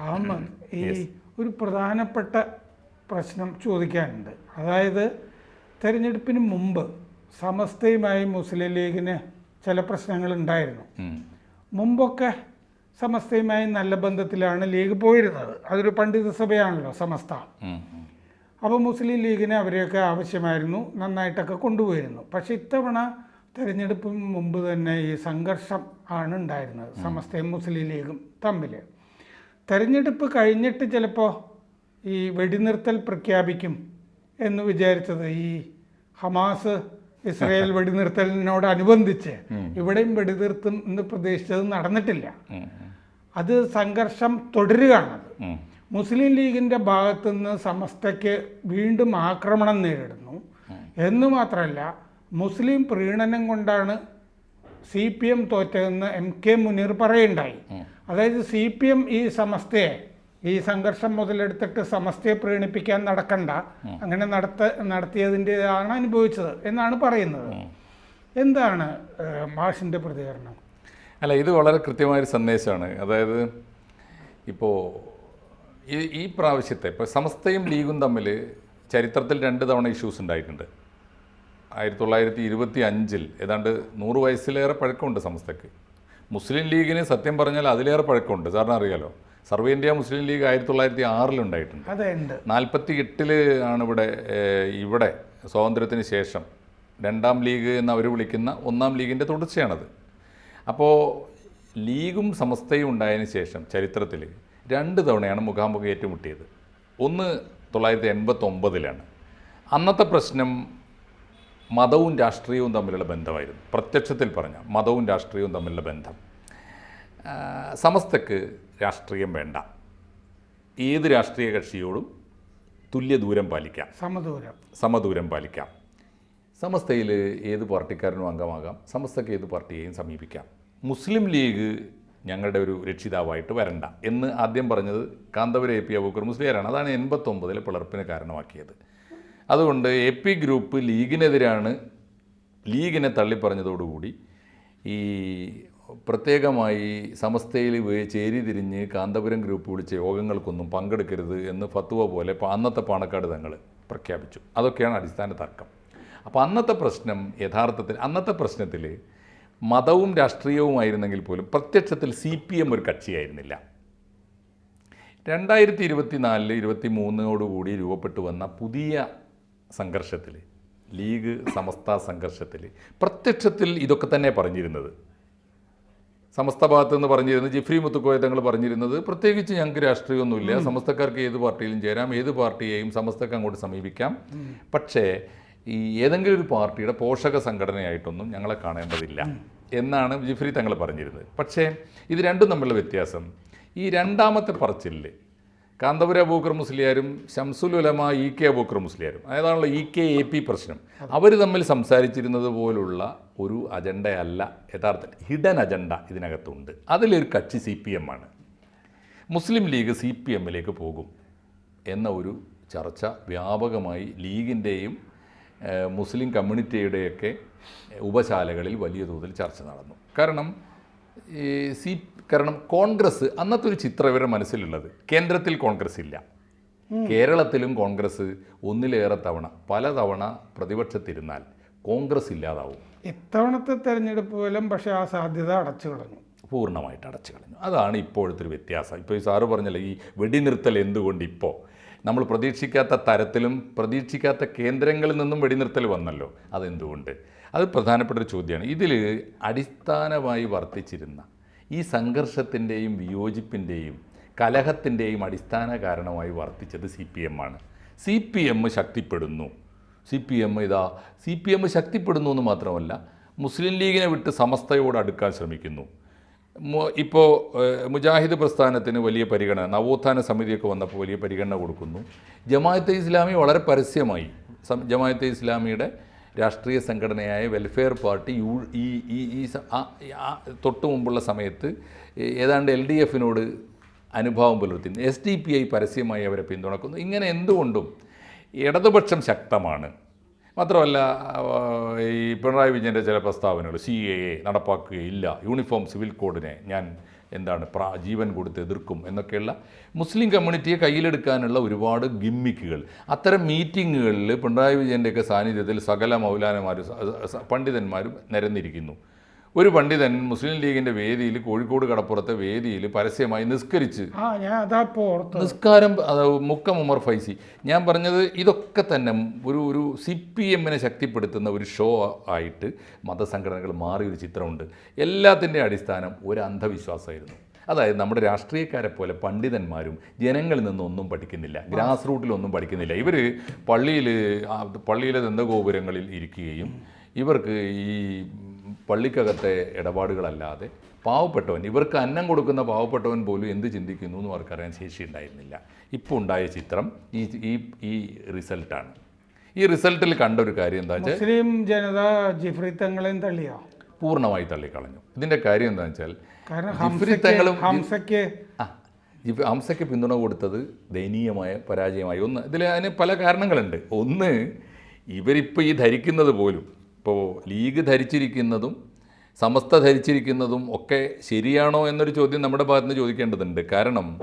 അഹമ്മദ് ഈ ഒരു പ്രധാനപ്പെട്ട പ്രശ്നം ചോദിക്കാനുണ്ട്. അതായത് തെരഞ്ഞെടുപ്പിന് മുമ്പ് സമസ്തയുമായി മുസ്ലിം ലീഗിന് ചില പ്രശ്നങ്ങൾ ഉണ്ടായിരുന്നു. മുമ്പൊക്കെ സമസ്തയുമായി നല്ല ബന്ധത്തിലാണ് ലീഗ് പോയിരുന്നത്. അതൊരു പണ്ഡിത സഭയാണല്ലോ സമസ്ത. അപ്പോൾ മുസ്ലിം ലീഗിന് അവരെയൊക്കെ ആവശ്യമായിരുന്നു നന്നായിട്ടൊക്കെ കൊണ്ടുപോയിരുന്നു. പക്ഷേ ഇത്തവണ തെരഞ്ഞെടുപ്പിന് മുമ്പ് തന്നെ ഈ സംഘർഷം ആണ് ഉണ്ടായിരുന്നത് സമസ്തയും മുസ്ലിം ലീഗും തമ്മിൽ തെരഞ്ഞെടുപ്പ് കഴിഞ്ഞിട്ട് ചിലപ്പോൾ ഈ വെടിനിർത്തൽ പ്രഖ്യാപിക്കും എന്ന് വിചാരിച്ചത് ഈ ഹമാസ് ഇസ്രയേൽ വെടിനിർത്തലിനോടനുബന്ധിച്ച്. ഇവിടെയും വെടിനിർത്തും എന്ന് പ്രതീക്ഷിച്ചത് നടന്നിട്ടില്ല. അത് സംഘർഷം തുടരുകയാണത്. ഉം. മുസ്ലിം ലീഗിന്റെ ഭാഗത്തുനിന്ന് സമസ്തയ്ക്ക് വീണ്ടും ആക്രമണം നേരിടുന്നു. എന്ന് മാത്രമല്ല മുസ്ലിം പ്രീണനം കൊണ്ടാണ് സി പി എം തോറ്റതെന്ന് എം കെ മുനീർ പറയുണ്ടായി. അതായത് സി പി എം ഈ സമസ്തയെ ഈ സംഘർഷം മുതലെടുത്തിട്ട് സമസ്തയെ പ്രീണിപ്പിക്കാൻ നടക്കണ്ട. അങ്ങനെ നടത്ത നടത്തിയതിന്റെതാണ് അനുഭവിച്ചത് എന്നാണ് പറയുന്നത്. എന്താണ് മാഷിന്റെ പ്രതികരണം? അല്ല ഇത് വളരെ കൃത്യമായൊരു സന്ദേശമാണ്. അതായത് ഇപ്പോൾ ഈ ഈ പ്രാവശ്യത്തെ ഇപ്പോൾ സമസ്തയും ലീഗും തമ്മിൽ ചരിത്രത്തിൽ രണ്ട് തവണ ഇഷ്യൂസ് ഉണ്ടായിട്ടുണ്ട്. ആയിരത്തി തൊള്ളായിരത്തി ഇരുപത്തി അഞ്ചിൽ ഏതാണ്ട് നൂറ് വയസ്സിലേറെ പഴക്കമുണ്ട് സമസ്തയ്ക്ക്. മുസ്ലിം ലീഗിന് സത്യം പറഞ്ഞാൽ അതിലേറെ പഴക്കമുണ്ട്. സാറിന് അറിയാലോ? സർവേ ഇന്ത്യ മുസ്ലിം ലീഗ് ആയിരത്തി തൊള്ളായിരത്തി ആറിലുണ്ടായിട്ടുണ്ട് നാൽപ്പത്തി എട്ടിൽ ആണ് ഇവിടെ ഇവിടെ സ്വാതന്ത്ര്യത്തിന് ശേഷം രണ്ടാം ലീഗ് എന്ന് അവർ വിളിക്കുന്ന ഒന്നാം ലീഗിന്റെ തുടർച്ചയാണത്. അപ്പോൾ ലീഗും സമസ്തയും ഉണ്ടായതിനു ശേഷം ചരിത്രത്തിൽ രണ്ട് തവണയാണ് മുഖാമുഖം ഏറ്റുമുട്ടിയത്. ഒന്ന് തൊള്ളായിരത്തി എൺപത്തൊമ്പതിലാണ്. അന്നത്തെ പ്രശ്നം മതവും രാഷ്ട്രീയവും തമ്മിലുള്ള ബന്ധമായിരുന്നു. പ്രത്യക്ഷത്തിൽ പറഞ്ഞ മതവും രാഷ്ട്രീയവും തമ്മിലുള്ള ബന്ധം. സമസ്തക്ക് രാഷ്ട്രീയം വേണ്ട. ഏത് രാഷ്ട്രീയ കക്ഷിയോടും തുല്യ ദൂരം പാലിക്കാം. സമദൂരം. സമദൂരം പാലിക്കാം. സമസ്തയിൽ ഏത് പാർട്ടിക്കാരനും അംഗമാകാം. സമസ്തക്ക് ഏത് പാർട്ടിയെയും സമീപിക്കാം. മുസ്ലിം ലീഗ് ഞങ്ങളുടെ ഒരു രക്ഷിതാവായിട്ട് വരണ്ട എന്ന് ആദ്യം പറഞ്ഞത് കാന്തപുര എ പി അബൂക്കർ മുസ്ലിയാരാണ്. അതാണ് എൺപത്തൊമ്പതിലെ പിളർപ്പിന് കാരണമാക്കിയത്. അതുകൊണ്ട് എ പി ഗ്രൂപ്പ് ലീഗിനെതിരാണ് ലീഗിനെ തള്ളിപ്പറഞ്ഞതോടുകൂടി ഈ പ്രത്യേകമായി സമസ്തയിൽ ചേരി തിരിഞ്ഞ് കാന്തപുരം ഗ്രൂപ്പ് വിളിച്ച യോഗങ്ങൾക്കൊന്നും പങ്കെടുക്കരുത് എന്ന് ഫത്തുവ പോലെ അന്നത്തെ പാണക്കാട് തങ്ങൾ പ്രഖ്യാപിച്ചു. അതൊക്കെയാണ് അടിസ്ഥാന തർക്കം. അപ്പോൾ അന്നത്തെ പ്രശ്നം യഥാർത്ഥത്തിൽ അന്നത്തെ പ്രശ്നത്തിൽ മതവും രാഷ്ട്രീയവുമായിരുന്നെങ്കിൽ പോലും പ്രത്യക്ഷത്തിൽ സി പി എം ഒരു കക്ഷിയായിരുന്നില്ല. രണ്ടായിരത്തി ഇരുപത്തി നാലിൽ ഇരുപത്തി മൂന്നോടുകൂടി രൂപപ്പെട്ടു വന്ന പുതിയ സംഘർഷത്തിൽ ലീഗ് സമസ്ത സംഘർഷത്തിൽ പ്രത്യക്ഷത്തിൽ ഇതൊക്കെ തന്നെ പറഞ്ഞിരുന്നത്. സമസ്ത ഭാഗത്ത് നിന്ന് പറഞ്ഞിരുന്നത് ജിഫ്രി മുത്തുക്കോയ തങ്ങൾ പറഞ്ഞിരുന്നത് പ്രത്യേകിച്ച് ഞങ്ങൾക്ക് രാഷ്ട്രീയമൊന്നുമില്ല. സമസ്തക്കാർക്ക് ഏത് പാർട്ടിയിലും ചേരാം ഏത് പാർട്ടിയെയും സമസ്തക്ക് അങ്ങോട്ട് സമീപിക്കാം. പക്ഷേ ഈ ഏതെങ്കിലും ഒരു പാർട്ടിയുടെ പോഷക സംഘടനയായിട്ടൊന്നും ഞങ്ങളെ കാണേണ്ടതില്ല എന്നാണ് ജിഫ്രി തങ്ങൾ പറഞ്ഞിരുന്നത്. പക്ഷേ ഇത് രണ്ടും തമ്മിലുള്ള വ്യത്യാസം. ഈ രണ്ടാമത്തെ പറച്ചിലിൽ കാന്തപുര അബൂക്കർ മുസ്ലിയാരും ഷംസുൽ ഉലമ ഇ കെ അബൂക്കർ മുസ്ലിയാരും. അതാണല്ലോ ഇ കെ എ പി പ്രശ്നം. അവർ തമ്മിൽ സംസാരിച്ചിരുന്നത് പോലുള്ള ഒരു അജണ്ടയല്ല യഥാർത്ഥത്തിൽ ഹിഡൻ അജണ്ട ഇതിനകത്തുണ്ട്. അതിലൊരു കക്ഷി സി പി എം ആണ്. മുസ്ലിം ലീഗ് സി പി എമ്മിലേക്ക് പോകും എന്ന ഒരു ചർച്ച വ്യാപകമായി ലീഗിന്റെയും മുസ്ലിം കമ്മ്യൂണിറ്റിയുടെയൊക്കെ ഉപശാലകളിൽ വലിയ തോതിൽ ചർച്ച നടന്നു. കാരണം ഈ സി കാരണം കോൺഗ്രസ് അന്നത്തെ ഒരു ചിത്രം ഇവരുടെ മനസ്സിലുള്ളത്. കേന്ദ്രത്തിൽ കോൺഗ്രസ് ഇല്ല. കേരളത്തിലും കോൺഗ്രസ് ഒന്നിലേറെ തവണ പല തവണ പ്രതിപക്ഷത്തിരുന്നാൽ കോൺഗ്രസ് ഇല്ലാതാവും. ഇത്തവണത്തെ തെരഞ്ഞെടുപ്പ് പോലും പക്ഷേ ആ സാധ്യത അടച്ചു കളഞ്ഞു. പൂർണമായിട്ട് അടച്ചു കളഞ്ഞു. അതാണ് ഇപ്പോഴത്തെ ഒരു വ്യത്യാസം. ഇപ്പോൾ ഈ സാറ് പറഞ്ഞല്ലോ ഈ വെടിനിർത്തൽ എന്തുകൊണ്ട് ഇപ്പോൾ നമ്മൾ പ്രതീക്ഷിക്കാത്ത തരത്തിലും പ്രതീക്ഷിക്കാത്ത കേന്ദ്രങ്ങളിൽ നിന്നും വെടിനിർത്തൽ വന്നല്ലോ. അതെന്തുകൊണ്ട്? അത് പ്രധാനപ്പെട്ട ഒരു ചോദ്യമാണ്. ഇതിൽ അടിസ്ഥാനമായി വർത്തിച്ചിരുന്ന ഈ സംഘർഷത്തിന്റെയും വിയോജിപ്പിന്റെയും കലഹത്തിന്റെയും അടിസ്ഥാന കാരണമായി വർത്തിച്ചത് സി പി എം ആണ്. സി പി എം ശക്തിപ്പെടുന്നു. സി പി എം ഇതാ സി പി എം ശക്തിപ്പെടുന്നു എന്ന് മാത്രമല്ല മുസ്ലിം ലീഗിനെ വിട്ട് സമസ്തയോട് അടുക്കാൻ ശ്രമിക്കുന്നു. ഇപ്പോൾ മുജാഹിദ് പ്രസ്ഥാനത്തിന് വലിയ പരിഗണന നവോത്ഥാന സമിതിയൊക്കെ വന്നപ്പോൾ വലിയ പരിഗണന കൊടുക്കുന്നു. ജമാഅത്തെ ഇസ്ലാമി വളരെ പരസ്യമായി. ജമാഅത്തെ ഇസ്ലാമിയുടെ രാഷ്ട്രീയ സംഘടനയായ വെൽഫെയർ പാർട്ടി യു ഈ ഈ ഈ തൊട്ട് മുമ്പുള്ള സമയത്ത് ഏതാണ്ട് എൽ ഡി എഫിനോട് അനുഭാവം പുലർത്തി എസ് ഡി പി ഐ പരസ്യമായി അവരെ പിന്തുണക്കുന്നു. ഇങ്ങനെ എന്തുകൊണ്ടും ഇടതുപക്ഷം ശക്തമാണ്. മാത്രമല്ല ഈ പിണറായി വിജയന്റെ ചില പ്രസ്താവനകൾ സി എ എ നടപ്പാക്കുകയില്ല. യൂണിഫോം സിവിൽ കോഡിനെ ഞാൻ എന്താണ് പ്രാ ജീവൻ കൊടുത്ത് എതിർക്കും എന്നൊക്കെയുള്ള മുസ്ലിം കമ്മ്യൂണിറ്റിയെ കയ്യിലെടുക്കാനുള്ള ഒരുപാട് ഗിമ്മിക്കുകൾ. അത്തരം മീറ്റിങ്ങുകളിൽ പിണറായി വിജയന്റെയൊക്കെ സാന്നിധ്യത്തിൽ സകല മൗലാനമാരും പണ്ഡിതന്മാരും നിരന്നിരിക്കുന്നു. ഒരു പണ്ഡിതൻ മുസ്ലിം ലീഗിന്റെ വേദിയിൽ കോഴിക്കോട് കടപ്പുറത്തെ വേദിയിൽ പരസ്യമായി നിസ്കരിച്ച് നിസ്കാരം മുക്കം ഉമർ ഫൈസി. ഞാൻ പറഞ്ഞത് ഇതൊക്കെ തന്നെ ഒരു ഒരു സി പി എമ്മിനെ ശക്തിപ്പെടുത്തുന്ന ഒരു ഷോ ആയിട്ട് മതസംഘടനകൾ മാറിയൊരു ചിത്രമുണ്ട്. എല്ലാത്തിന്റെ അടിസ്ഥാനം ഒരു അന്ധവിശ്വാസമായിരുന്നു. അതായത് നമ്മുടെ രാഷ്ട്രീയക്കാരെ പോലെ പണ്ഡിതന്മാരും ജനങ്ങളിൽ നിന്നൊന്നും പഠിക്കുന്നില്ല. ഗ്രാസ് റൂട്ടിലൊന്നും പഠിക്കുന്നില്ല. ഇവർ പള്ളിയിൽ പള്ളിയിലെ ദന്തഗോപുരങ്ങളിൽ ഇരിക്കുകയും ഇവർക്ക് ഈ പള്ളിക്കകത്തെ ഇടപാടുകളല്ലാതെ പാവപ്പെട്ടവൻ ഇവർക്ക് അന്നം കൊടുക്കുന്ന പാവപ്പെട്ടവൻ പോലും എന്ത് ചിന്തിക്കുന്നു എന്ന് അവർക്കറിയാൻ ശേഷി ഉണ്ടായിരുന്നില്ല. ഇപ്പോൾ ഉണ്ടായ ചിത്രം ഈ ഈ ഈ റിസൾട്ടാണ്. ഈ റിസൾട്ടിൽ കണ്ട ഒരു കാര്യം എന്താ വെച്ചാൽ മുസ്ലിം ജനത ജിഫ്രി തങ്ങളെയും തള്ളിയോ? പൂർണമായി തള്ളിക്കളഞ്ഞു. ഇതിന്റെ കാര്യം എന്താ വെച്ചാൽ ജിഫ്രി തങ്ങളും ഹംസയ്ക്ക് ഹംസയ്ക്ക് പിന്തുണ കൊടുത്തത് ദയനീയമായ പരാജയമായി. ഒന്ന് ഇതിൽ അതിന് പല കാരണങ്ങളുണ്ട്. ഒന്ന് ഇവരിപ്പോൾ ഈ ധരിക്കുന്നത് പോലും ഇപ്പോൾ ലീഗ് ധരിച്ചിരിക്കുന്നതും സമസ്ത ധരിച്ചിരിക്കുന്നതും ഒക്കെ ശരിയാണോ എന്നൊരു ചോദ്യം നമ്മുടെ ഭാഗത്ത് നിന്ന് ചോദിക്കേണ്ടതുണ്ട്. കാരണം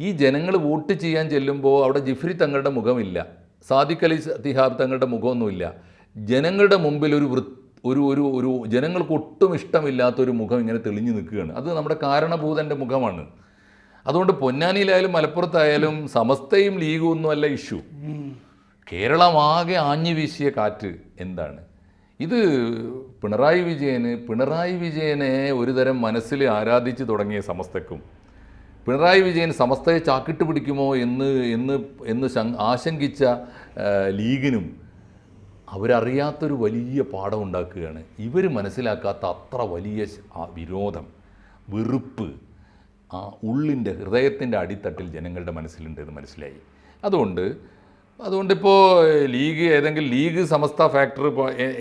ഈ ജനങ്ങൾ വോട്ട് ചെയ്യാൻ ചെല്ലുമ്പോൾ അവിടെ ജിഫ്രി തങ്ങളുടെ മുഖമില്ല സാദിഖ് അലി തിഹാബ് തങ്ങളുടെ മുഖമൊന്നുമില്ല. ജനങ്ങളുടെ മുമ്പിൽ ഒരു വൃ ഒരു ഒരു ഒരു ജനങ്ങൾക്ക് ഒട്ടും ഇഷ്ടമില്ലാത്തൊരു മുഖം ഇങ്ങനെ തെളിഞ്ഞു നിൽക്കുകയാണ്. അത് നമ്മുടെ കാരണഭൂതന്റെ മുഖമാണ്. അതുകൊണ്ട് പൊന്നാനിയിലായാലും മലപ്പുറത്തായാലും സമസ്തയും ലീഗും ഒന്നുമല്ല ഇഷ്യൂ. കേരളമാകെ ആഞ്ഞു വീശിയ കാറ്റ് എന്താണ്? ഇത് പിണറായി വിജയന് പിണറായി വിജയനെ ഒരു തരം മനസ്സിൽ ആരാധിച്ചു തുടങ്ങിയ സമസ്തക്കും പിണറായി വിജയൻ സമസ്തയെ ചാക്കിട്ട് പിടിക്കുമോ എന്ന് എന്ന് എന്ന് ശങ്- ആശങ്കിച്ച ലീഗിനും അവരറിയാത്തൊരു വലിയ പാഠം ഉണ്ടാക്കുകയാണ്. ഇവർ മനസ്സിലാക്കാത്ത അത്ര വലിയ വിരോധം വെറുപ്പ് ആ ഉള്ളിന്റെ ഹൃദയത്തിന്റെ അടിത്തട്ടിൽ ജനങ്ങളുടെ മനസ്സിലുണ്ട് എന്ന് മനസ്സിലായി. അതുകൊണ്ട് അതുകൊണ്ടിപ്പോൾ ലീഗ് ഏതെങ്കിലും ലീഗ് സമസ്ത ഫാക്ടർ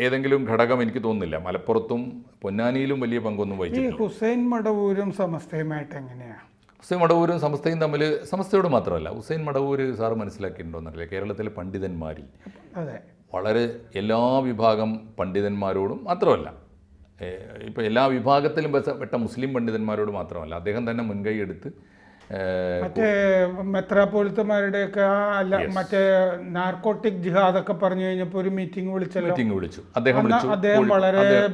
ഏതെങ്കിലും ഘടകം എനിക്ക് തോന്നുന്നില്ല. മലപ്പുറത്തും പൊന്നാനിയിലും വലിയ പങ്കൊന്നും വഹിച്ചു ഹുസൈൻ മടവൂരും സമസ്തയുമായിട്ട് എങ്ങനെയാണ് ഹുസൈൻ മടവൂരും സമസ്തയും തമ്മിൽ സമസ്തയോട് മാത്രമല്ല ഹുസൈൻ മടവൂർ സാറ് മനസ്സിലാക്കിയിട്ടുണ്ടോന്നറിയില്ല. കേരളത്തിലെ പണ്ഡിതന്മാരിൽ അതെ. വളരെ എല്ലാ വിഭാഗം പണ്ഡിതന്മാരോടും മാത്രമല്ല ഇപ്പോൾ എല്ലാ വിഭാഗത്തിലും പെട്ട മുസ്ലിം പണ്ഡിതന്മാരോട് മാത്രമല്ല അദ്ദേഹം തന്നെ മുൻകൈ എടുത്ത് മറ്റേ മെത്രാപോലിത്തമാരുടെയൊക്കെ അല്ല മറ്റേ നാർക്കോട്ടിക് ജിഹാദ് ഒക്കെ പറഞ്ഞു കഴിഞ്ഞപ്പോൾ ഒരു മീറ്റിംഗ് വിളിച്ചല്ലോ. മീറ്റിംഗ് വിളിച്ചു. അദ്ദേഹം വിളിച്ചു. അദ്ദേഹം വളരെ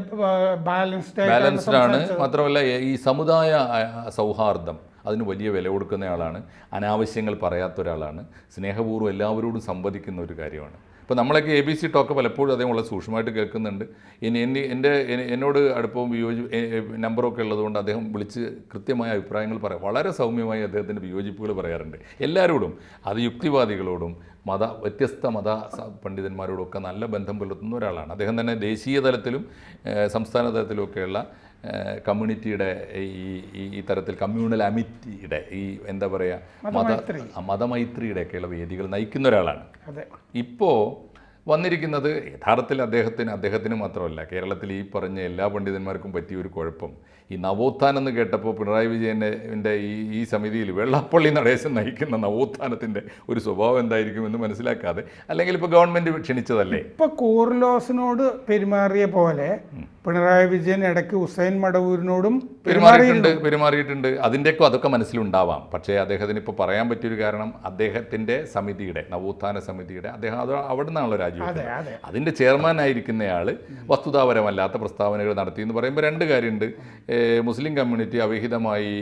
ബാലൻസ്ഡ് ബാലൻസ്ഡ് ആണ്. മാത്രമല്ല ഈ- ഈ സമുദായ സൗഹാർദ്ദം അതിന് വലിയ വില കൊടുക്കുന്ന ആളാണ്. അനാവശ്യങ്ങൾ പറയാത്ത ഒരാളാണ്. സ്നേഹപൂർവം എല്ലാവരോടും സംവദിക്കുന്ന ഒരു കാര്യമാണ്. ഇപ്പോൾ നമ്മളൊക്കെ എ ബി സി ടോക്ക് പലപ്പോഴും അദ്ദേഹം വളരെ സൂക്ഷ്മമായിട്ട് കേൾക്കുന്നുണ്ട്. ഇനി എന്നെ എന്റെ എന്നോട് അടുപ്പം വിയോജി നമ്പറൊക്കെ ഉള്ളതുകൊണ്ട് അദ്ദേഹം വിളിച്ച് കൃത്യമായ അഭിപ്രായങ്ങൾ പറയാം. വളരെ സൗമ്യമായി അദ്ദേഹത്തിന്റെ വിയോജിപ്പുകൾ പറയാറുണ്ട്. എല്ലാവരോടും അത് യുക്തിവാദികളോടും മത വ്യത്യസ്ത മത പണ്ഡിതന്മാരോടൊക്കെ നല്ല ബന്ധം പുലർത്തുന്ന ഒരാളാണ്. അദ്ദേഹം തന്നെ ദേശീയ തലത്തിലും സംസ്ഥാന തലത്തിലുമൊക്കെയുള്ള കമ്മ്യൂണിറ്റിയുടെ ഈ ഈ- തരത്തിൽ കമ്മ്യൂണൽ അമിറ്റിയുടെ ഈ എന്താ പറയുക മത മതമൈത്രിയുടെ ഒക്കെയുള്ള വേദികൾ നയിക്കുന്ന ഒരാളാണ്. ഇപ്പോൾ വന്നിരിക്കുന്നത് യഥാർത്ഥത്തിൽ അദ്ദേഹത്തിന് അദ്ദേഹത്തിന് മാത്രമല്ല കേരളത്തിൽ ഈ പറഞ്ഞ എല്ലാ പണ്ഡിതന്മാർക്കും പറ്റിയ ഒരു കുഴപ്പം ഈ നവോത്ഥാനം എന്ന് കേട്ടപ്പോൾ പിണറായി വിജയന്റെ ഈ ഈ സമിതിയിൽ വെള്ളാപ്പള്ളി നടേശൻ നയിക്കുന്ന നവോത്ഥാനത്തിന്റെ ഒരു സ്വഭാവം എന്തായിരിക്കും എന്ന് മനസ്സിലാക്കാതെ അല്ലെങ്കിൽ ഇപ്പോൾ ഗവൺമെന്റ് ക്ഷണിച്ചതല്ലേ? ഇപ്പോൾ കൂർലോസിനോട് പെരുമാറിയ പോലെ പിണറായി വിജയൻ ഇടയ്ക്ക് ഹുസൈൻ മടവൂരിനോടും പെരുമാറിയിട്ടുണ്ട് പെരുമാറിയിട്ടുണ്ട്. അതിന്റെയൊക്കെ അതൊക്കെ മനസ്സിലുണ്ടാവാം. പക്ഷേ അദ്ദേഹത്തിന് ഇപ്പോൾ പറയാൻ പറ്റിയൊരു കാരണം അദ്ദേഹത്തിന്റെ സമിതിയുടെ നവോത്ഥാന സമിതിയുടെ അദ്ദേഹം അത് അവിടെ നിന്നാണല്ലോ രാജിവെക്കുന്നത് അതെ. അതിന്റെ ചെയർമാനായിരിക്കുന്നയാൾ വസ്തുതാപരമല്ലാത്ത പ്രസ്താവനകൾ നടത്തി എന്ന് പറയുമ്പോൾ രണ്ട് കാര്യമുണ്ട്. മുസ്ലിം കമ്മ്യൂണിറ്റി അവിഹിതമായി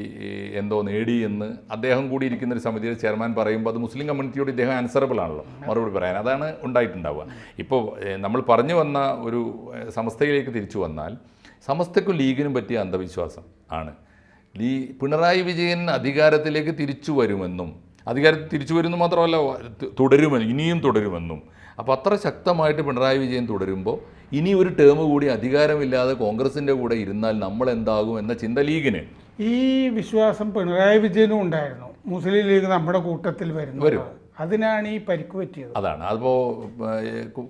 എന്തോ നേടി എന്ന് അദ്ദേഹം കൂടി ഇരിക്കുന്ന ഒരു സമിതിയുടെ ചെയർമാൻ പറയുമ്പോൾ അത് മുസ്ലിം കമ്മ്യൂണിറ്റിയോട് ഇദ്ദേഹം ആൻസറബിൾ ആണല്ലോ മറുപടി പറയാൻ. അതാണ് ഉണ്ടായിട്ടുണ്ടാവുക. ഇപ്പോൾ നമ്മൾ പറഞ്ഞു വന്ന ഒരു സമസ്തയിലേക്ക് തിരിച്ചു വന്നാൽ സമസ്തക്കും ലീഗിനും പറ്റിയ അന്ധവിശ്വാസം ആണ്. ലീ പിണറായി വിജയൻ അധികാരത്തിലേക്ക് തിരിച്ചു വരുമെന്നും അധികാരത്തിൽ തിരിച്ചു വരുമെന്ന് മാത്രമല്ല തുടരുമെന്നും ഇനിയും തുടരുമെന്നും അപ്പോൾ അത്ര ശക്തമായിട്ട് പിണറായി വിജയൻ തുടരുമ്പോൾ ഇനി ഒരു ടേം കൂടി അധികാരമില്ലാതെ കോൺഗ്രസിന്റെ കൂടെ ഇരുന്നാൽ നമ്മൾ എന്താകും എന്ന ചിന്ത ലീഗിന്. ഈ വിശ്വാസം പിണറായി വിജയനും ഉണ്ടായിരുന്നു. മുസ്ലിം ലീഗ് നമ്മുടെ കൂട്ടത്തിൽ വരുന്നു. വരും. അതിനാണ് ഈ പരിക്ക് പറ്റിയത്. അതാണ്. അതിപ്പോൾ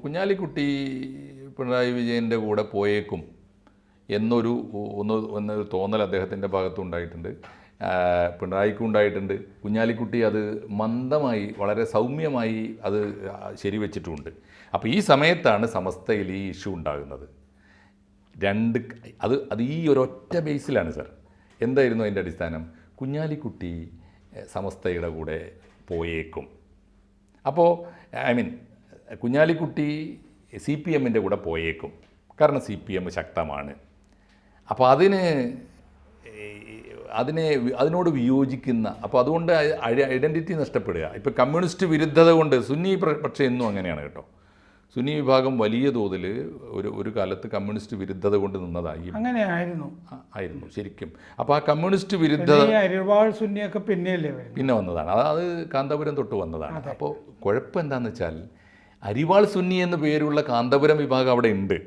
കുഞ്ഞാലിക്കുട്ടി പിണറായി വിജയന്റെ കൂടെ പോയേക്കും എന്നൊരു ഒന്ന് എന്നൊരു തോന്നൽ അദ്ദേഹത്തിന്റെ ഭാഗത്തുണ്ടായിട്ടുണ്ട്. പിണറായിക്കും ഉണ്ടായിട്ടുണ്ട് കുഞ്ഞാലിക്കുട്ടി അത് മന്ദമായി വളരെ സൗമ്യമായി അത് ശരിവെച്ചിട്ടുമുണ്ട് അപ്പോൾ ഈ സമയത്താണ് സമസ്തയിൽ ഈ ഇഷ്യൂ ഉണ്ടാകുന്നത്. രണ്ട് അത് അത് ഈ ഒരൊറ്റ ബേസിലാണ് സർ. എന്തായിരുന്നു അതിന്റെ അടിസ്ഥാനം? കുഞ്ഞാലിക്കുട്ടി സമസ്തയുടെ കൂടെ പോയേക്കും. അപ്പോൾ I mean Kunhalikutty C P എമ്മിന്റെ കൂടെ പോയേക്കും. കാരണം സി പി എം ശക്തമാണ്. അപ്പോൾ അതിന് അതിനെ അതിനോട് വിയോജിക്കുന്ന അപ്പോൾ അതുകൊണ്ട് ഐഡന്റിറ്റി നഷ്ടപ്പെടുക. ഇപ്പോൾ കമ്മ്യൂണിസ്റ്റ് വിരുദ്ധത കൊണ്ട് സുന്നി പക്ഷേ എന്നും അങ്ങനെയാണ് കേട്ടോ. സുന്നി വിഭാഗം വലിയ തോതിൽ ഒരു ഒരു കാലത്ത് കമ്മ്യൂണിസ്റ്റ് വിരുദ്ധത കൊണ്ട് നിന്നതായി. അങ്ങനെയായിരുന്നു. ആയിരുന്നു ആയിരുന്നു ശരിക്കും. അപ്പോൾ ആ കമ്മ്യൂണിസ്റ്റ് വിരുദ്ധത ഈ സുന്നിയൊക്കെ പിന്നെയല്ലേ പിന്നെ വന്നതാണ്. അത് കാന്തപുരം തൊട്ട് വന്നതാണ്. അപ്പോൾ കുഴപ്പം എന്താണെന്ന് വെച്ചാൽ അരിവാൾ സുന്നി എന്ന് പേരുള്ള കാന്തപുരം വിഭാഗം അവിടെ ഉണ്ട്.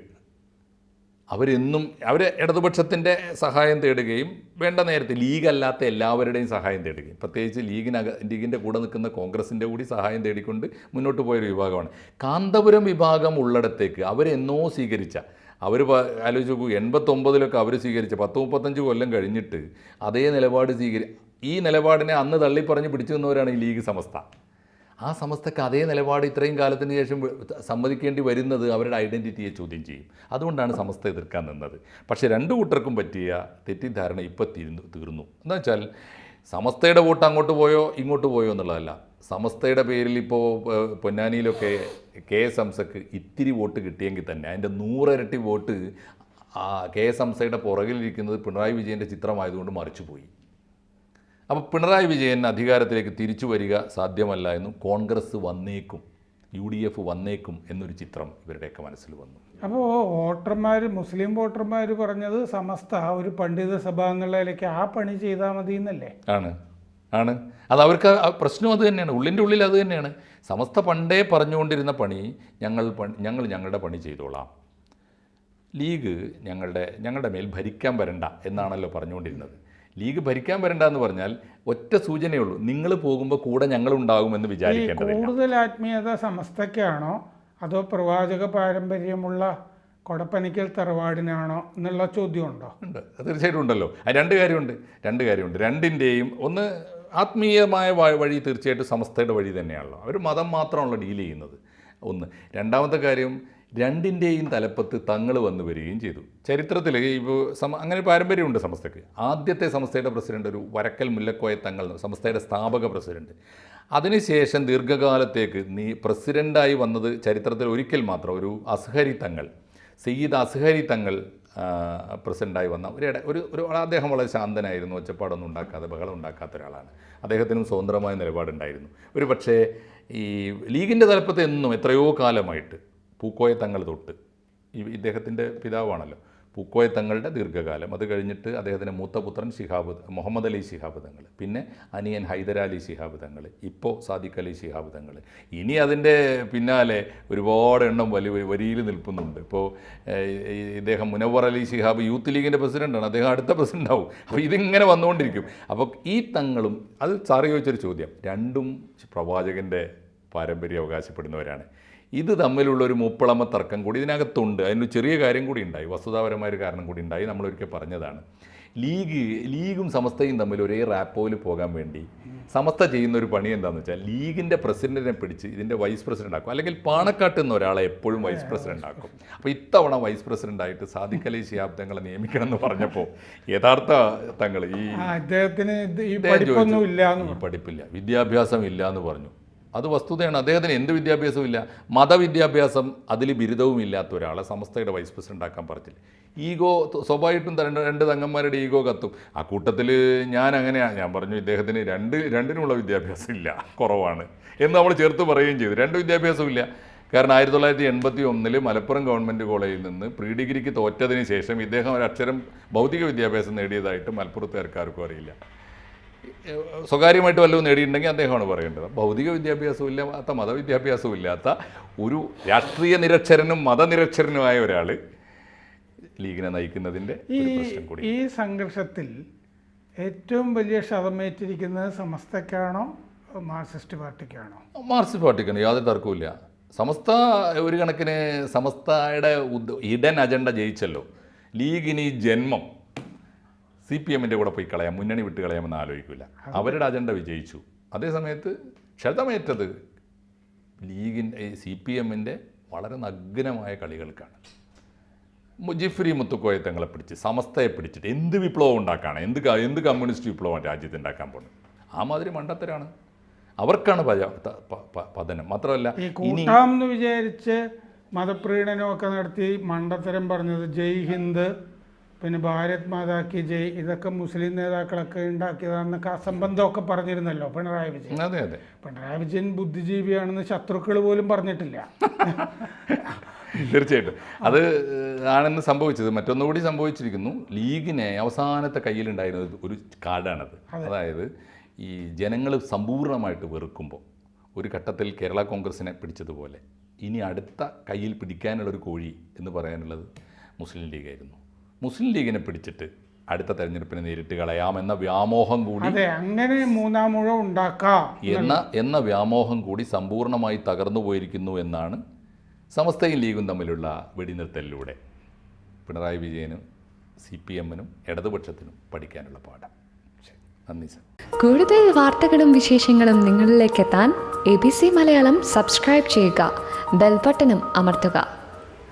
അവരെന്നും അവർ ഇടതുപക്ഷത്തിന്റെ സഹായം തേടുകയും വേണ്ട നേരത്തെ ലീഗ് അല്ലാത്ത എല്ലാവരുടെയും സഹായം തേടുകയും. പ്രത്യേകിച്ച് ലീഗിനക ലീഗിന്റെ കൂടെ നിൽക്കുന്ന കോൺഗ്രസിന്റെ കൂടി സഹായം തേടിക്കൊണ്ട് മുന്നോട്ട് പോയൊരു വിഭാഗമാണ്. കാന്തപുരം വിഭാഗം ഉള്ളിടത്തേക്ക് അവരെന്നോ സ്വീകരിച്ച അവർ ആലോചിച്ച് നോക്കൂ എൺപത്തൊമ്പതിലൊക്കെ അവർ സ്വീകരിച്ച പത്ത് മുപ്പത്തഞ്ച് കൊല്ലം കഴിഞ്ഞിട്ട് അതേ നിലപാട് സ്വീകരി ഈ നിലപാടിനെ അന്ന് തള്ളിപ്പറഞ്ഞ് പിടിച്ചു നിന്നവരാണ് ഈ ലീഗ് സമസ്ത. ആ സമസ്തക്ക് അതേ നിലപാട് ഇത്രയും കാലത്തിന് ശേഷം സമ്മതിക്കേണ്ടി വരുന്നത് അവരുടെ ഐഡന്റിറ്റിയെ ചോദ്യം ചെയ്യും. അതുകൊണ്ടാണ് സമസ്ത എതിർക്കാൻ നിന്നത്. പക്ഷേ രണ്ട് കൂട്ടർക്കും പറ്റിയ തെറ്റിദ്ധാരണ ഇപ്പോൾ തീരുന്നു തീർന്നു. എന്താ വെച്ചാൽ സമസ്തയുടെ വോട്ട് അങ്ങോട്ട് പോയോ ഇങ്ങോട്ട് പോയോ എന്നുള്ളതല്ല. സമസ്തയുടെ പേരിൽ ഇപ്പോൾ പൊന്നാനിയിലൊക്കെ കെ എസ് ഹംസക്ക് ഇത്തിരി വോട്ട് കിട്ടിയെങ്കിൽ തന്നെ അതിന്റെ നൂറിരട്ടി വോട്ട് കെ എസ് ഹംസയുടെ പുറകിലിരിക്കുന്നത് പിണറായി വിജയന്റെ ചിത്രമായതുകൊണ്ട് മറിച്ചുപോയി. അപ്പോൾ പിണറായി വിജയൻ അധികാരത്തിലേക്ക് തിരിച്ചു വരിക സാധ്യമല്ല എന്നും കോൺഗ്രസ് വന്നേക്കും യു ഡി എഫ് വന്നേക്കും എന്നൊരു ചിത്രം ഇവരുടെയൊക്കെ മനസ്സിൽ വന്നു. അപ്പോൾ വോട്ടർമാർ മുസ്ലിം വോട്ടർമാർ പറഞ്ഞത് സമസ്ത ഒരു പണ്ഡിത സഭാംഗങ്ങളിലേക്ക് ആ പണി ചെയ്താൽ മതി എന്നല്ലേ ആണ് ആണ്. അത് അവർക്ക് പ്രശ്നം അത് തന്നെയാണ് ഉള്ളിന്റെ ഉള്ളിൽ അത് തന്നെയാണ്. സമസ്ത പണ്ടേ പറഞ്ഞുകൊണ്ടിരുന്ന പണി ഞങ്ങൾ ഞങ്ങൾ ഞങ്ങളുടെ പണി ചെയ്തോളാം. ലീഗ് ഞങ്ങളുടെ ഞങ്ങളുടെ മേൽ ഭരിക്കാൻ വരണ്ട എന്നാണല്ലോ പറഞ്ഞുകൊണ്ടിരുന്നത്. ലീഗ് ഭരിക്കാൻ വരണ്ട എന്ന് പറഞ്ഞാൽ ഒറ്റ സൂചനയുള്ളൂ നിങ്ങൾ പോകുമ്പോൾ കൂടെ ഞങ്ങൾ ഉണ്ടാകുമെന്ന് വിചാരിക്കേണ്ടതില്ല. കൂടുതൽ ആത്മീയത സമസ്തയ്ക്കാണോ? അതോ പ്രവാചക പാരമ്പര്യമുള്ള കൊടപ്പനിക്കൽ തറവാടിനാണോ എന്നുള്ള ചോദ്യമുണ്ടോ? ഉണ്ട്. തീർച്ചയായിട്ടും ഉണ്ടല്ലോ. രണ്ട് കാര്യമുണ്ട്. രണ്ട് കാര്യമുണ്ട്. രണ്ടിന്റെയും ഒന്ന് ആത്മീയമായ വഴി തീർച്ചയായിട്ടും സമസ്തയുടെ വഴി തന്നെയാണല്ലോ. അവർ മതം മാത്രമാണല്ലോ ഡീൽ ചെയ്യുന്നത്. ഒന്ന്. രണ്ടാമത്തെ കാര്യം രണ്ടിന്റെയും തലപ്പത്ത് തങ്ങൾ വന്നു വരികയും ചെയ്തു. ചരിത്രത്തിൽ ഇപ്പോൾ സമ അങ്ങനെ പാരമ്പര്യമുണ്ട് സമസ്തയ്ക്ക്. ആദ്യത്തെ സമസ്തയുടെ പ്രസിഡന്റ് ഒരു വരക്കൽ മുല്ലക്കോയ തങ്ങൾ സമസ്തയുടെ സ്ഥാപക പ്രസിഡന്റ്. അതിനുശേഷം ദീർഘകാലത്തേക്ക് നീ പ്രസിഡന്റായി വന്നത് ചരിത്രത്തിൽ ഒരിക്കൽ മാത്രം ഒരു അസ്ഹരി തങ്ങൾ സയ്യിദ് അസ്ഹരി തങ്ങൾ പ്രസിഡന്റായി വന്ന ഒരു ഒരു ഒരു അദ്ദേഹം വളരെ ശാന്തനായിരുന്നു ഒച്ചപ്പാടൊന്നും ഉണ്ടാക്കാതെ ബഹളം ഉണ്ടാക്കാത്ത ഒരാളാണ്. അദ്ദേഹത്തിനും സ്വതന്ത്രമായ നിലപാടുണ്ടായിരുന്നു. ഒരു പക്ഷേ ഈ ലീഗിന്റെ തലപ്പത്ത് എന്നും എത്രയോ കാലമായിട്ട് പൂക്കോയ തങ്ങൾ തൊട്ട്. ഇദ്ദേഹത്തിന്റെ പിതാവാണല്ലോ. പൂക്കോയ തങ്ങളുടെ ദീർഘകാലം. അത് കഴിഞ്ഞിട്ട് അദ്ദേഹത്തിന്റെ മൂത്ത പുത്രൻ ശിഹാബ് മുഹമ്മദ് അലി ശിഹാബ് തങ്ങൾ. പിന്നെ അനിയൻ ഹൈദരാലി ശിഹാബ് തങ്ങൾ. ഇപ്പോൾ സാദിഖ് അലി ശിഹാബ് തങ്ങൾ. ഇനി അതിന്റെ പിന്നാലെ ഒരുപാട് എണ്ണം വലിയ വരിയിൽ നിൽക്കുന്നുണ്ട് ഇപ്പോൾ ഇദ്ദേഹം മുനവർ അലി ശിഹാബ് യൂത്ത് ലീഗിന്റെ പ്രസിഡന്റാണ്. അദ്ദേഹം അടുത്ത പ്രസിഡന്റ് ആവും അപ്പോൾ ഇതിങ്ങനെ വന്നുകൊണ്ടിരിക്കും. അപ്പോൾ ഈ തങ്ങളും അത് സാറ് ചോദിച്ചൊരു ചോദ്യം. രണ്ടും പ്രവാചകന്റെ പാരമ്പര്യം അവകാശപ്പെടുന്നവരാണ്. ഇത് തമ്മിലുള്ളൊരു മുപ്പളമ തർക്കം കൂടി ഇതിനകത്തുണ്ട്. അതിനൊരു ചെറിയ കാര്യം കൂടി ഉണ്ടായി. വസ്തുതാപരമായ ഒരു കാരണം കൂടി ഉണ്ടായി. നമ്മളൊരിക്കൽ പറഞ്ഞതാണ്. ലീഗ് ലീഗും സമസ്തയും തമ്മിൽ ഒരേ റാപ്പോയിൽ പോകാൻ വേണ്ടി സമസ്ത ചെയ്യുന്ന ഒരു പണി എന്താണെന്ന് വെച്ചാൽ ലീഗിന്റെ പ്രസിഡന്റിനെ പിടിച്ച് ഇതിന്റെ വൈസ് പ്രസിഡന്റ് ആക്കും. അല്ലെങ്കിൽ പാണക്കാട്ട് എന്ന ഒരാളെ എപ്പോഴും വൈസ് പ്രസിഡന്റ് ആക്കും. അപ്പോൾ ഇത്തവണ വൈസ് പ്രസിഡന്റ് ആയിട്ട് സാധിക്കലേ അലി ശിഹാബ് തങ്ങളെ നിയമിക്കണം എന്ന് പറഞ്ഞപ്പോൾ യഥാർത്ഥ തങ്ങൾ ഈ അദ്ദേഹത്തിന് ഈ പഠിപ്പില്ല. വിദ്യാഭ്യാസം ഇല്ല എന്ന് പറഞ്ഞു. അത് വസ്തുതയാണ്. അദ്ദേഹത്തിന് എന്ത് വിദ്യാഭ്യാസവും ഇല്ല. മതവിദ്യാഭ്യാസം അതിൽ ബിരുദവും ഇല്ലാത്ത ഒരാളെ സമസ്തയുടെ വൈസ് പ്രസിഡന്റ് ആക്കാൻ പറഞ്ഞില്ല ഈഗോ സ്വാഭാവികമായിട്ടും രണ്ട് രണ്ട് തങ്ങന്മാരുടെ ഈഗോ കത്തും. ആ കൂട്ടത്തിൽ ഞാൻ അങ്ങനെയാണ് ഞാൻ പറഞ്ഞു ഇദ്ദേഹത്തിന് രണ്ട് രണ്ടിനുമുള്ള വിദ്യാഭ്യാസം ഇല്ല കുറവാണ് എന്ന് നമ്മൾ ചേർത്ത് പറയുകയും ചെയ്തു. രണ്ട് വിദ്യാഭ്യാസവും ഇല്ല. കാരണം ആയിരത്തി തൊള്ളായിരത്തി എൺപത്തി ഒന്നിൽ മലപ്പുറം ഗവൺമെന്റ് കോളേജിൽ നിന്ന് പ്രീ ഡിഗ്രിക്ക് തോറ്റതിന് ശേഷം ഇദ്ദേഹം ഒരു അക്ഷരം ഭൗതിക വിദ്യാഭ്യാസം നേടിയതായിട്ട് മലപ്പുറത്തുകാർക്കാർക്കും അറിയില്ല. സ്വകാര്യമായിട്ട് വല്ലതും നേടിയിട്ടുണ്ടെങ്കിൽ അദ്ദേഹമാണ് പറയേണ്ടത്. ഭൗതിക വിദ്യാഭ്യാസവും ഇല്ലാത്ത മതവിദ്യാഭ്യാസവും ഇല്ലാത്ത ഒരു രാഷ്ട്രീയ നിരക്ഷരനും മതനിരക്ഷരനുമായ ഒരാൾ ലീഗിനെ നയിക്കുന്നതിന്റെ ഈ സംഘർഷത്തിൽ ഏറ്റവും വലിയ ക്ഷതമേറ്റിരിക്കുന്നത് സമസ്തക്കാണോ മാർക്സിസ്റ്റ് പാർട്ടിക്കാണോ? മാർക്സിസ്റ്റ് പാർട്ടിക്കാണ് യാതൊരു തർക്കവുമില്ല. സമസ്ത ഒരു കണക്കിന് സമസ്തയുടെ ഇടൻ അജണ്ട ജയിച്ചല്ലോ. ലീഗിന് ഈ ജന്മം. സി പി എമ്മിന്റെ കൂടെ പോയി കളയാം മുന്നണി വിട്ട് കളയാമെന്ന് ആലോചിക്കില്ല അവരുടെ അജണ്ട വിജയിച്ചു. അതേസമയത്ത് ക്ഷതമേറ്റത് ലീഗിന്റെ സി പി എമ്മിന്റെ വളരെ നഗ്നമായ കളികൾക്കാണ്. മുജിഫ്രി മുത്തുക്കോയെ തങ്ങളെ പിടിച്ച് സമസ്തയെ പിടിച്ചിട്ട് എന്ത് വിപ്ലവം ഉണ്ടാക്കാണ് എന്ത് എന്ത് കമ്മ്യൂണിസ്റ്റ് വിപ്ലവം രാജ്യത്ത് ഉണ്ടാക്കാൻ പോകുന്നത് ആ മാതിരി മണ്ടത്തരാണ്. അവർക്കാണ് പജ- പതനം. മാത്രമല്ല വിചാരിച്ച് മതപ്രീണനമൊക്കെ നടത്തി മണ്ടത്തരം പറഞ്ഞത് ജയ് ഹിന്ദ് പിന്നെ ഭാരത് മാതാ കി ജയ് ഇതൊക്കെ മുസ്ലിം നേതാക്കളൊക്കെ ഉണ്ടാക്കിയതാണെന്നൊക്കെ അസംബന്ധമൊക്കെ പറഞ്ഞിരുന്നല്ലോ പിണറായി വിജയൻ. അതെ അതെ. പിണറായി വിജയൻ ബുദ്ധിജീവിയാണെന്ന് ശത്രുക്കൾ പോലും പറഞ്ഞിട്ടില്ല. തീർച്ചയായിട്ടും. അത് ആണെന്ന് സംഭവിച്ചത്. മറ്റൊന്നുകൂടി സംഭവിച്ചിരിക്കുന്നു. ലീഗിനെ അവസാനത്തെ കയ്യിലുണ്ടായിരുന്നത് ഒരു കാർഡാണത്. അതായത് ഈ ജനങ്ങൾ സമ്പൂർണമായിട്ട് വെറുക്കുമ്പോൾ ഒരു ഘട്ടത്തിൽ കേരള കോൺഗ്രസിനെ പിടിച്ചതുപോലെ ഇനി അടുത്ത കയ്യിൽ പിടിക്കാനുള്ളൊരു കോഴി എന്ന് പറയാനുള്ളത് മുസ്ലിം ലീഗായിരുന്നു. മുസ്ലിം ലീഗിനെ പിടിച്ചിട്ട് അടുത്ത തെരഞ്ഞെടുപ്പിനെ നേരിട്ട് കളയാമെന്ന വ്യാമോഹം കൂടി അതെ അങ്ങനെ മൂന്നാം മുഴ ഉണ്ടാക്കാം എന്ന എന്ന വ്യാമോഹം കൂടി സമ്പൂർണമായി തകർന്നു പോയിരിക്കുന്നു എന്നാണ് സമസ്തയും ലീഗും തമ്മിലുള്ള വെടിനിർത്തലിലൂടെ. പിണറായി വിജയനും സി പി എമ്മിനും ഇടതുപക്ഷത്തിനും പഠിക്കാനുള്ള പാഠം. നന്ദി സർ. കൂടുതൽ വാർത്തകളും വിശേഷങ്ങളും നിങ്ങളിലേക്ക് എത്താൻ A B C Malayalam subscribe ചെയ്യുക ബെൽബട്ടനും അമർത്തുക.